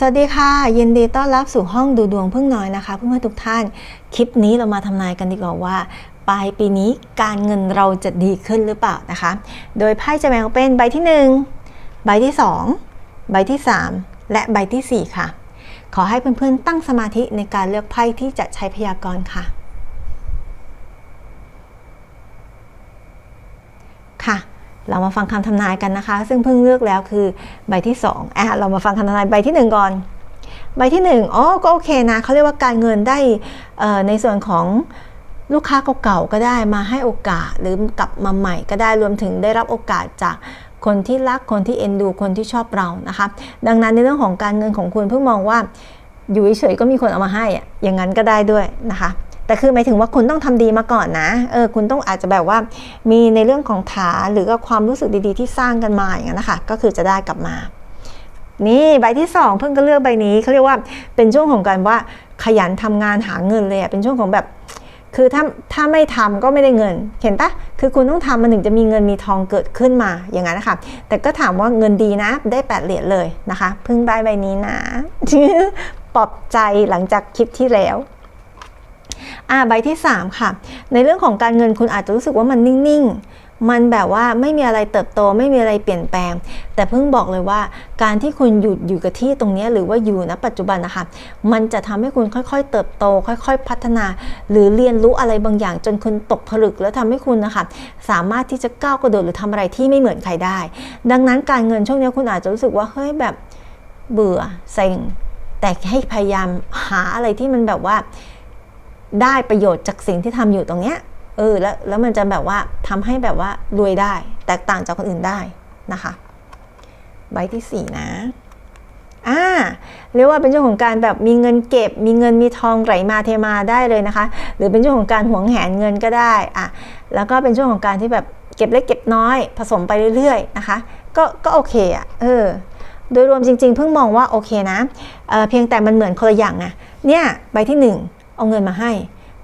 สวัสดีค่ะ ยินดีต้อนรับสู่ห้องดูดวงพึ่งน้อยนะคะ เพื่อนๆทุกท่าน คลิปนี้เรามาทำนายกันดีกว่าว่าปลายปีนี้การเงินเราจะดีขึ้นหรือเปล่านะคะ โดยไพ่จะแบ่งเป็นใบที่ 1 ใบที่ 2 ใบที่ 3 และใบทีสี่4 ค่ะ ขอให้เพื่อนๆตั้งสมาธิในการเลือกไพ่ที่จะใช้พยากรณ์ค่ะ เรามาฟังคำทำนายกันนะคะ ซึ่งเพิ่งเลือกแล้วคือใบที่2อะเรามาฟังคำทำนายใบที่ 1 ก่อน ใบที่1อ๋อก็โอเคนะเขาเรียกว่าการเงินได้ในส่วนของลูกค้าเก่าๆก็ได้มาให้โอกาสหรือกลับมาใหม่ก็ได้รวมถึงได้รับโอกาสจากคนที่รักคนที่เอ็นดูคนที่ชอบเรานะคะ ดังนั้นในเรื่องของการเงินของคุณเพิ่งมองว่าอยู่เฉยๆก็มีคนเอามาให้อะอย่างนั้นก็ได้ด้วยนะคะ แต่คือหมายถึงว่าคุณต้องทำดีมาก่อนนะเออคุณต้องอาจจะแบบว่ามีในเรื่องของฐานหรือก็ความรู้สึกดีๆ ที่สร้างกันมาอย่างนั้นนะคะก็คือจะได้กลับมา นี่ใบที่สองเพิ่งก็เลือกใบนี้เขาเรียกว่าเป็นช่วงของการว่าขยันทำงานหาเงินเลยอะเป็นช่วงของแบบคือถ้าถ้าไม่ทำก็ไม่ได้เงิน เห็นปะคือคุณต้องทำมันถึงจะมีเงินมีทองเกิดขึ้นมาอย่างนั้นนะคะ แต่ก็ถามว่าเงินดีนะ ได้แปดเหรียญเลยนะคะเพิ่งได้ใบนี้นะปลอบใจหลังจากคลิปที่แล้ว อ่าใบที่ 3 ค่ะ ในเรื่องของการเงินคุณอาจจะรู้สึกว่ามันนิ่งๆ มันแบบว่าไม่มีอะไรเติบโตไม่มีอะไรเปลี่ยนแปลง แต่เพิ่งบอกเลยว่าการที่คุณหยุดอยู่กับที่ตรงนี้หรือว่าอยู่ณปัจจุบันนะคะมันจะทำให้คุณค่อยๆ เติบโต ค่อยๆ พัฒนา หรือเรียนรู้อะไรบางอย่างจนคุณตกผลึกแล้วทำให้คุณนะคะสามารถที่จะก้าวกระโดดหรือทำอะไรที่ไม่เหมือนใครได้ ดังนั้นการเงินช่วงนี้คุณอาจจะรู้สึกว่าเฮ้ยแบบเบื่อเซ็งแต่ให้พยายามหาอะไรที่มันแบบว่า ได้ประโยชน์จากสิ่งที่ทำอยู่ตรงเนี้ยเออแล้วแล้วมันจะแบบว่าทำให้แบบว่ารวยได้ แตกต่างจากคนอื่นได้นะคะใบที่สี่นะอ่าเรียกว่าเป็นช่วงของการแบบมีเงินเก็บ มีเงินมีทองไหลมาเทมาได้เลยนะคะ หรือเป็นช่วงของการหวงแหนเงินก็ได้อะแล้วก็เป็นช่วงของการที่แบบเก็บเล็กเก็บน้อยผสมไปเรื่อยๆนะคะ ก็ก็โอเคอะเออโดยรวมจริงๆ เพิ่งมองว่าโอเคนะเเพียงแต่มันเหมือนคนละอย่างนะเนี่ยใบที่หนึ่ง เอาเงินมาให้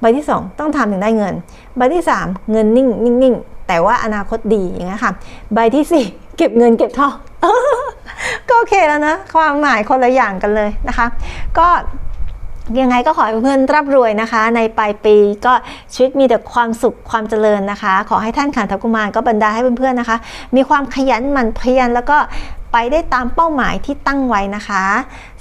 ใบที่ 2 ต้องทำถึงได้เงิน ใบที่ 3 เงินนิ่งนิ่งแต่ว่าอนาคตดีอย่างเงี้ยค่ะ ใบที่4เก็บเงินเก็บทองก็โอเคแล้วนะ ความหมายคนละอย่างกันเลยนะคะ ก็ยังไงก็ขอให้เพื่อนร่ำรวยนะคะ ในปลายปีก็ชีวิตมีแต่ความสุขความเจริญนะคะ ขอให้ท่านขันทกุมารก็บรรดาให้เพื่อนๆนะคะ มีความขยันหมั่นเพียรแล้วก็ ไปได้ตามเป้าหมายที่ตั้งไว้นะคะ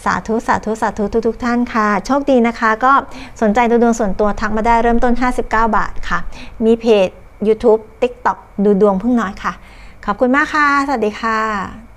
สาธุสาธุสาธุทุกๆท่านค่ะ โชคดีนะคะ ก็สนใจดูดวงส่วนตัวทักมาได้เริ่มต้น 59 บาทค่ะ มีเพจ YouTube TikTok ดูดวงพึ่งน้อยค่ะ ขอบคุณมากค่ะ สวัสดีค่ะ